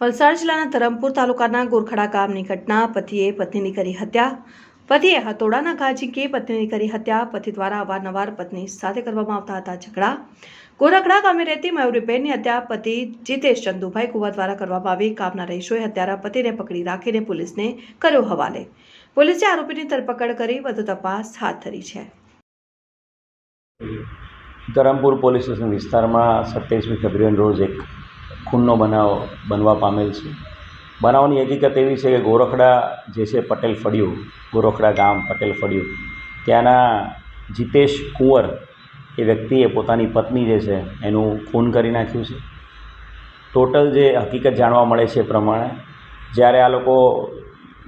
વલસાડ જિલ્લાના ધરમપુર તાલુકાના ગોરખડા ગામની ઘટના, પતિએ પત્નીની કરી હત્યા. પતિએ હતોડાના ઘા પત્નીની કરી હત્યા, પતિ દ્વારા અવારનવાર પત્ની સાથે કરવામાં આવતા હતા ઝઘડા. ગોરખડા ગામે રહેતી મયુરીબેનની હત્યા પતિ જીતેશ ચંદુભાઈ કુવા દ્વારા કરવામાં આવી. ગામના રહીશોએ હત્યારા પતિને પકડી રાખીને પોલીસને કર્યો હવાલે. પોલીસે આરોપીની ધરપકડ કરી વધુ તપાસ હાથ ધરી છે. ધરમપુર પોલીસ સ્ટેશન વિસ્તારમાં સત્યાવીસમી ફેબ્રુઆરી રોજ એક ખૂનનો બનાવ બનવા પામેલ છે. બનાવની હકીકત એવી છે કે ગોરખડા જે છે પટેલ ફળિયું, ગોરખડા ગામ પટેલ ફળિયું, ત્યાંના જીતેશ કુંવર એ વ્યક્તિએ પોતાની પત્ની જે છે એનું ખૂન કરી નાખ્યું છે. ટોટલ જે હકીકત જાણવા મળે છે એ પ્રમાણે, જ્યારે આ લોકો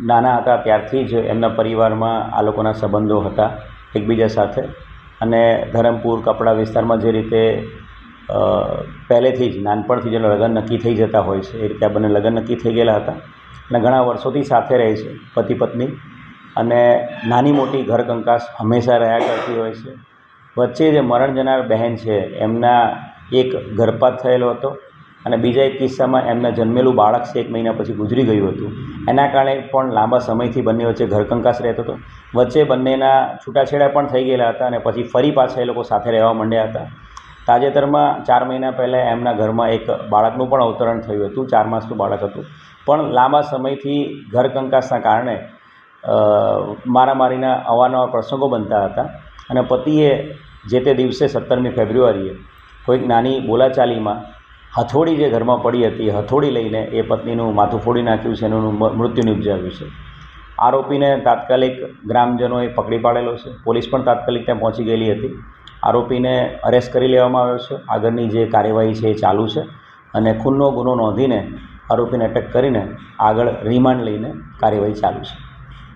નાના હતા ત્યારથી જ એમના પરિવારમાં આ લોકોના સંબંધો હતા એકબીજા સાથે અને ધરમપુર, કપડા વિસ્તારમાં જે રીતે પહેલેથી જ નાનપણથી જ લગ્ન નક્કી થઈ જતા હોય છે. એ રીતે આ બંને લગ્ન નક્કી થઈ ગયેલા હતા અને ઘણા વર્ષોથી સાથે રહે છે પતિ પત્ની. અને નાની મોટી ઘર કંકાસ હંમેશા રહ્યા કરતી હોય છે. વચ્ચે જે મરણ જનાર બહેન છે, એમના એક ગર્ભપાત થયેલો હતો અને બીજા એક કિસ્સામાં એમના જન્મેલું બાળક છે, એક મહિના પછી ગુજરી ગયું હતું. એના કારણે પણ લાંબા સમયથી બંને વચ્ચે ઘરકંકાસ રહેતો હતો. વચ્ચે બંનેના છૂટાછેડા પણ થઈ ગયેલા હતા અને પછી ફરી પાછા એ લોકો સાથે રહેવા માંડ્યા હતા. તાજેતરમાં ચાર મહિના પહેલાં એમના ઘરમાં એક બાળકનું પણ અવતરણ થયું હતું. ચાર માસનું બાળક હતું. પણ લાંબા સમયથી ઘરકંકાસના કારણે મારામારીના અવારનવાર પ્રસંગો બનતા હતા અને પતિએ જે તે દિવસે સત્તરમી ફેબ્રુઆરીએ કોઈક નાની બોલાચાલીમાં હથોડી જે ઘરમાં પડી હતી, હથોડી લઈને એ પત્નીનું માથું ફોડી નાખ્યું છે એનું મૃત્યુ નિપજાવ્યું છે. આરોપીને તાત્કાલિક ગ્રામજનોએ પકડી પાડેલો છે. પોલીસ પણ તાત્કાલિક ત્યાં પહોંચી ગયેલી હતી. આરોપીને અરેસ્ટ કરી લેવામાં આવ્યો છે. આગળની જે કાર્યવાહી છે એ ચાલુ છે અને ખૂનનો ગુનો નોંધીને આરોપીને અટક કરીને આગળ રિમાન્ડ લઈને કાર્યવાહી ચાલુ છે.